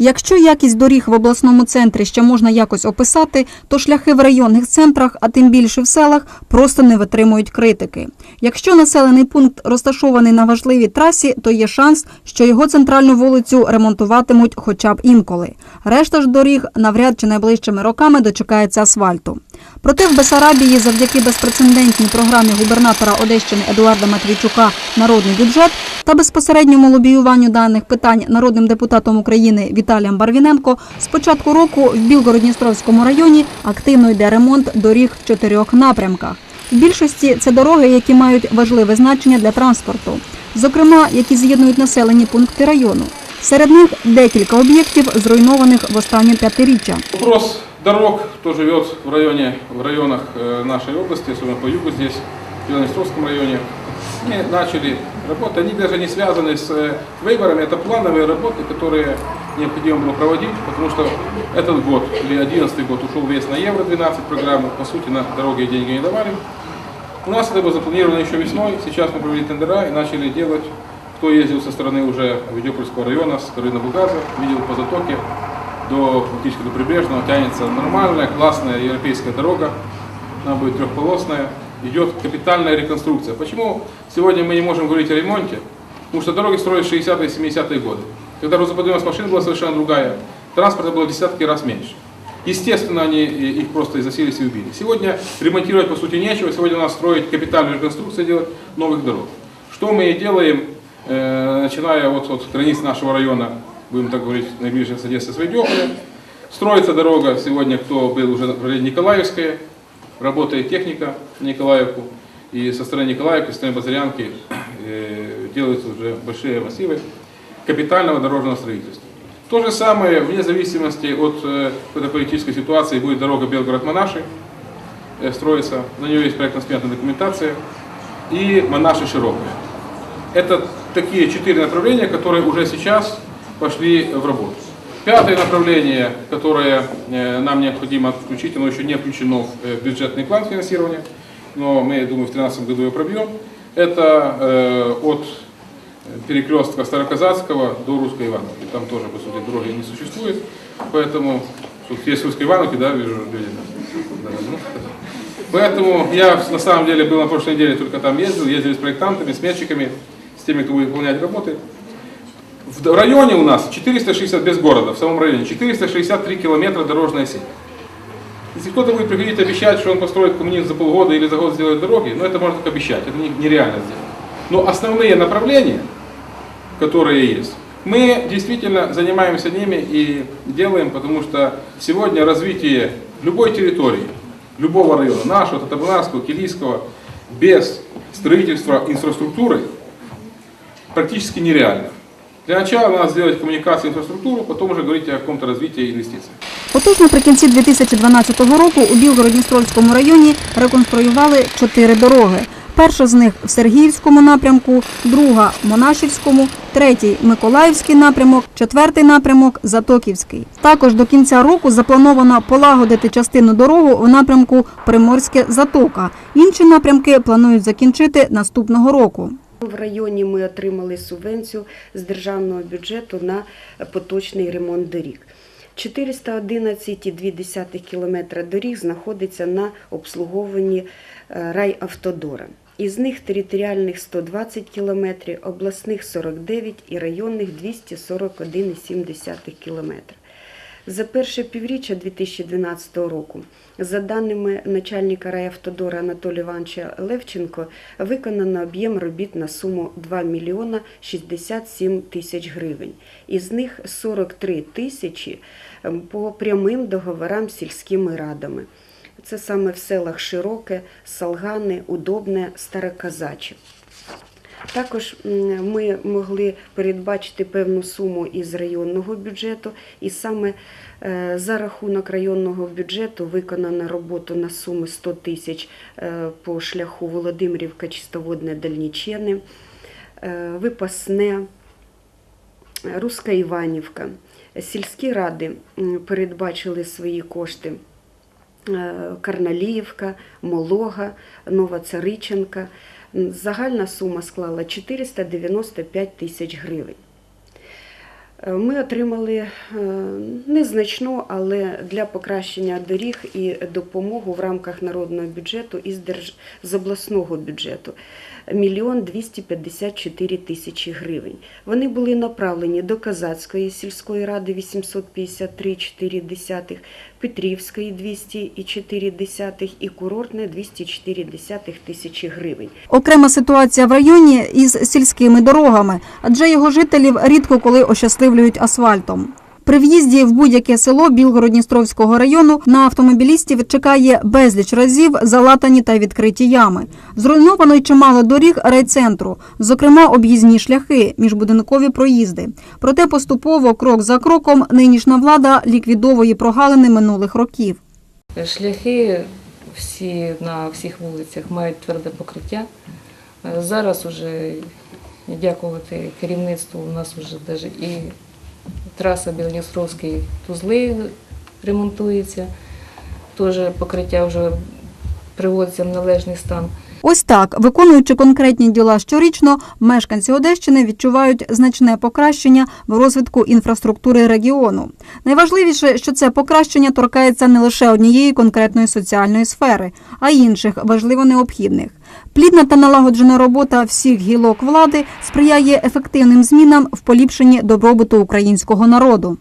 Якщо якість доріг в обласному центрі ще можна якось описати, то шляхи в районних центрах, а тим більше в селах, просто не витримують критики. Якщо населений пункт розташований на важливій трасі, то є шанс, що його центральну вулицю ремонтуватимуть хоча б інколи. Решта ж доріг навряд чи найближчими роками дочекається асфальту. Проте в Бесарабії завдяки безпрецедентній програмі губернатора Одещини Едуарда Матвійчука Народний бюджет та безпосередньому лобіюванню даних питань народним депутатом України Віталієм Барвіненко з початку року в Білгород-Дністровському районі активно йде ремонт доріг в чотирьох напрямках. В більшості це дороги, які мають важливе значення для транспорту, зокрема, які з'єднують населені пункти району. Серед них декілька об'єктів, зруйнованих в останнє п'ятиріччя. Вопрос дорог, кто живет в районе, в районах э, нашей области, особенно по югу здесь, в Белонестровском районе, мы начали работы, они даже не связаны с э, выборами, это плановые работы, которые необходимо было проводить, потому что этот год, или 11 год, ушел весь на Евро-12 программу, по сути, на дороги деньги не давали. У нас это было запланировано еще весной, сейчас мы провели тендера и начали делать, кто ездил со стороны уже Ведёпольского района, с Карина Бугаза, видел по затоке, до фактически до прибрежного тянется нормальная, классная европейская дорога. Она будет трехполосная. Идет капитальная реконструкция. Почему сегодня мы не можем говорить о ремонте? Потому что дороги строились в 60-е и 70-е годы. Когда грузоподъемность машин была совершенно другая, транспорта было в десятки раз меньше. Естественно, они их просто изосились и убили. Сегодня ремонтировать по сути нечего. Сегодня у нас строить капитальную реконструкцию, делать новых дорог. Что мы и делаем, э, начиная вот от границ нашего района, будем так говорить, наиближних с Одессы с Вайдёполя. Строится дорога сегодня, кто был уже в районе Николаевская, работает техника Николаевку. И со стороны Николаевки, со стороны Базарянки э, делаются уже большие массивы капитального дорожного строительства. То же самое, вне зависимости от э, политической ситуации, будет дорога Белгород-Монаши э, строится. На нее есть проектно-сметная документация. И Монаши широкая. Это такие четыре направления, которые уже сейчас пошли в работу. Пятое направление, которое э, нам необходимо включить, оно еще не включено в э, бюджетный план финансирования, но мы, я думаю, в 2013 году его пробьем, это э, от перекрестка Староказацкого до Русской Ивановки. Там тоже, по сути, дороги не существует, поэтому тут есть Русской Ивановки, да, вижу люди. Поэтому я на самом деле был на прошлой неделе, только там ездил, ездили с проектантами, с метчиками, с теми, кто будет выполнять работы. В районе у нас 460, без города, в самом районе, 463 километра дорожная сеть. Если кто-то будет приходить обещать, что он построит коммунизм за полгода или за год сделает дороги, ну это можно только обещать, это не- нереально сделать. Но основные направления, которые есть, мы действительно занимаемся ними и делаем, потому что сегодня развитие любой территории, любого района, нашего, Татарбунарского, Килийского, без строительства инфраструктуры практически нереально. Для начала надо сделать коммуникацию, инфраструктуру, потом уже говорить о каком-то развитии и инвестициях. Отож, наприкінці 2012 року у Білгород-Дністровському районі реконструювали чотири дороги. Перша з них в Сергіївському напрямку, друга Монашівському, третій Миколаївський напрямок, четвертий напрямок Затоківський. Також до кінця року заплановано полагодити частину дорогу в напрямку Приморське Затока. Інші напрямки планують закінчити наступного року. В районі ми отримали субвенцію з державного бюджету на поточний ремонт доріг. 411,2 кілометра доріг знаходиться на обслуговуванні е, райавтодора. Із них територіальних 120 кілометрів, обласних 49 і районних 241,7 кілометра. За перше півріччя 2012 року, за даними начальника райавтодора Анатолія Івановича Левченко, виконано об'єм робіт на суму 2 мільйона 67 тисяч гривень. Із них 43 тисячі ем, по прямим договорам з сільськими радами. Це саме в селах Широке, Салгани, Удобне, Староказачі. Також ми могли передбачити певну суму із районного бюджету, і саме е, за рахунок районного бюджету виконано роботу на суми 100 тисяч е, по шляху Володимирівка, Чистоводне, Дальнічени, е, Випасне, Руська Іванівка. Сільські ради передбачили свої кошти. Е, Карналіївка, Молога, Нова Цариченка. Загальна сума склала 495 тисяч гривень. Е, Ми отримали е, незначну, але для покращення доріг і допомогу в рамках народного бюджету і з, держ... з обласного бюджету. Мільйон 254 тисячі гривень. Вони були направлені до Казацької сільської ради 853,4, Петрівської 204,4 і курортне 204 тисячі гривень. Окрема ситуація в районі із сільськими дорогами, адже його жителів рідко коли ощасливлюють асфальтом. При в'їзді в будь-яке село Білгород-Дністровського району на автомобілістів чекає безліч разів залатані та відкриті ями. Зруйновано й чимало доріг райцентру, зокрема об'їзні шляхи, міжбудинкові проїзди. Проте поступово, крок за кроком, нинішня влада ліквідовує прогалини минулих років. Шляхи всі на всіх вулицях мають тверде покриття. Зараз уже, дякувати керівництву, у нас вже даже і траса Білоністровський тузли ремонтується. Теж покриття вже приводиться в належний стан. Ось так, виконуючи конкретні діла щорічно, мешканці Одещини відчувають значне покращення в розвитку інфраструктури регіону. Найважливіше, що це покращення торкається не лише однієї конкретної соціальної сфери, а й інших важливо необхідних. Плідна та налагоджена робота всіх гілок влади сприяє ефективним змінам в поліпшенні добробуту українського народу.